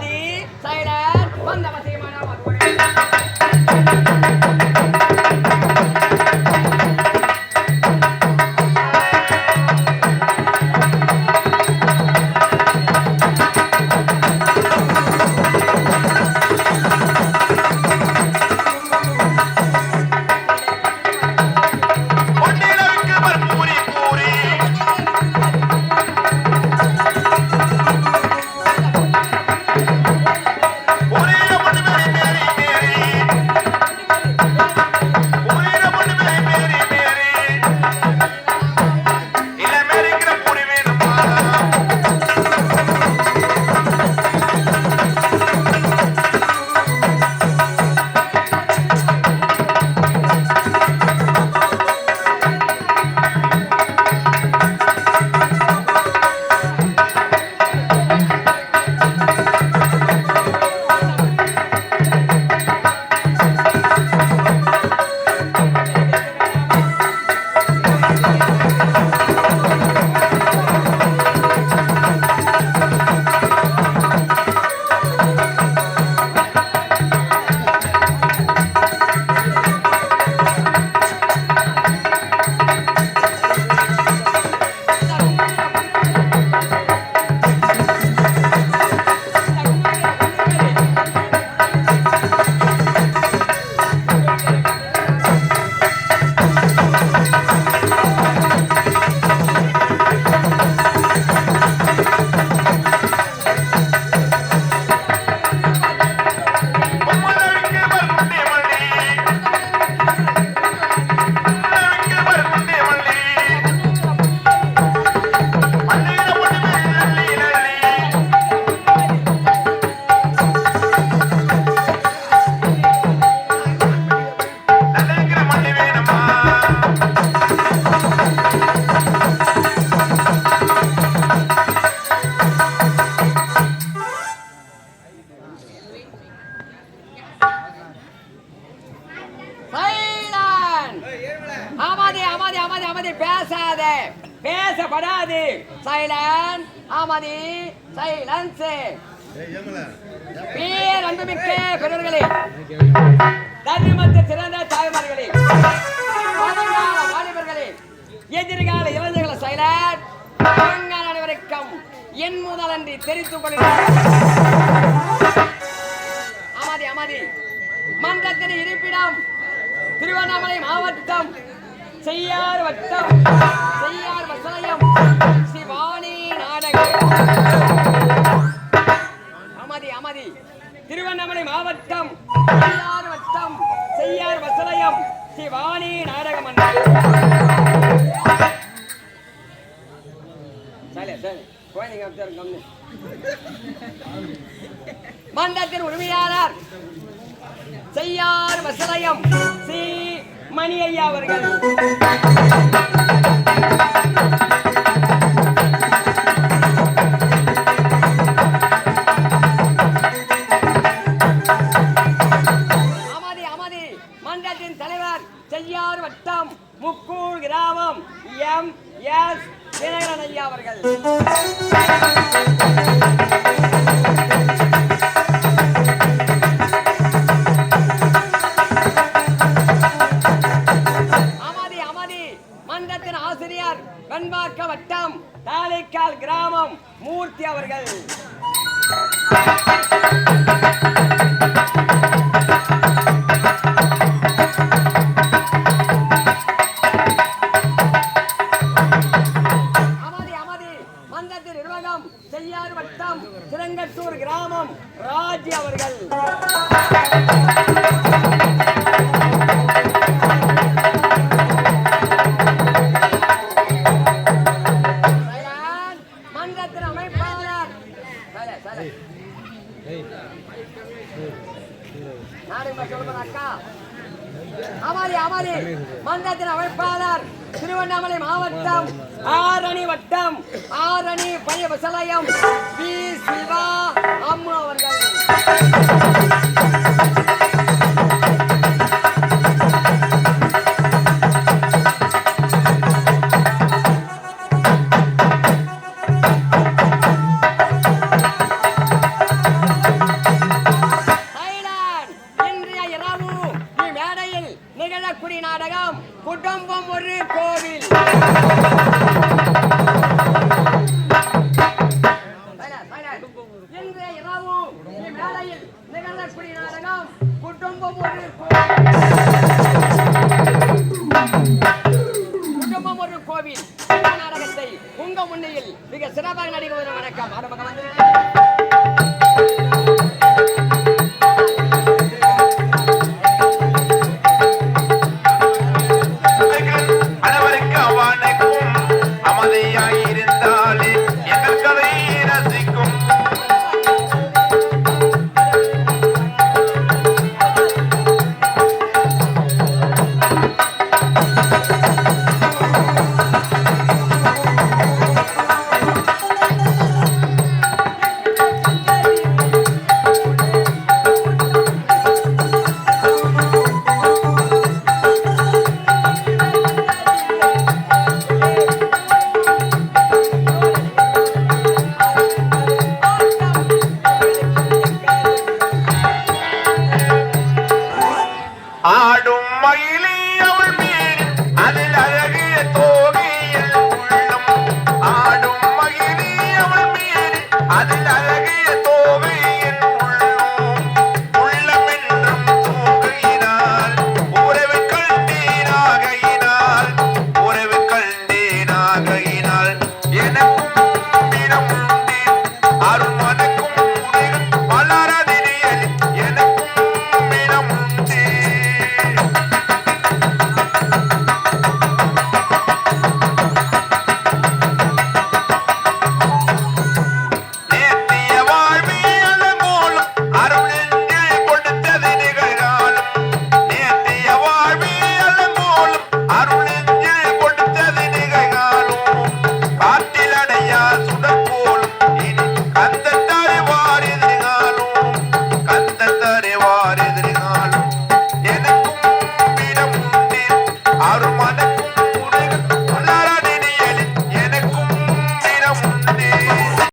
பேசாதே பேசப்படாதே அமதி சைலன் வந்த வசியமான மறுபடி பேசாதே பேசப்படாது. சைலன் அமதி சைலன்ஸ். பேர் அன்புமிக்க பெரியவர்களே தர்மத்தை சிறந்த தாய்மார்களே வருங்கால வாலிபர்களே எதிர்கால இளைஞர்களை சைலன் அனைவருக்கும் என் முதல் அன்றி தெரித்துக் கொள்கிறேன். அமதி அமதி மன்றத்தின் இருப்பிடம் திருவண்ணாமலை மாவட்டம் செய்யார் வட்டம் செய்யார் வசாயம் சிவானி நாடகம். அமதி அமதி. திருவண்ணாமலை மாவட்டம் செய்யார் வட்டம் செய்யார் வசலயம் சிவானி நாடக மன்றம் சரி சரி. குழந்தைங்க அப்படியே கம்மி உரிமையாளர் செய்யார் வசலயம் சீ மணி ஐயா அவர்கள். வட்டம் சிறங்கட்டூர் கிராமம் ராஜி அவர்கள். நானுங்க சொல்லுங்க அமளி அமளி. மன்றத்தின் அமைப்பாளர் திருவண்ணாமலை மாவட்டம் ஆரணி வட்டம் ஆரணி பைய விசலயம் பி சிவா அம்மா அவர்கள். நிகழக்கூடிய நாடகம் குடும்பம் ஒரு கோவில். இன்று இரவும் மேலையில் நிகழக்கூடிய நாடகம் குடும்பம் ஒரு கோவில்.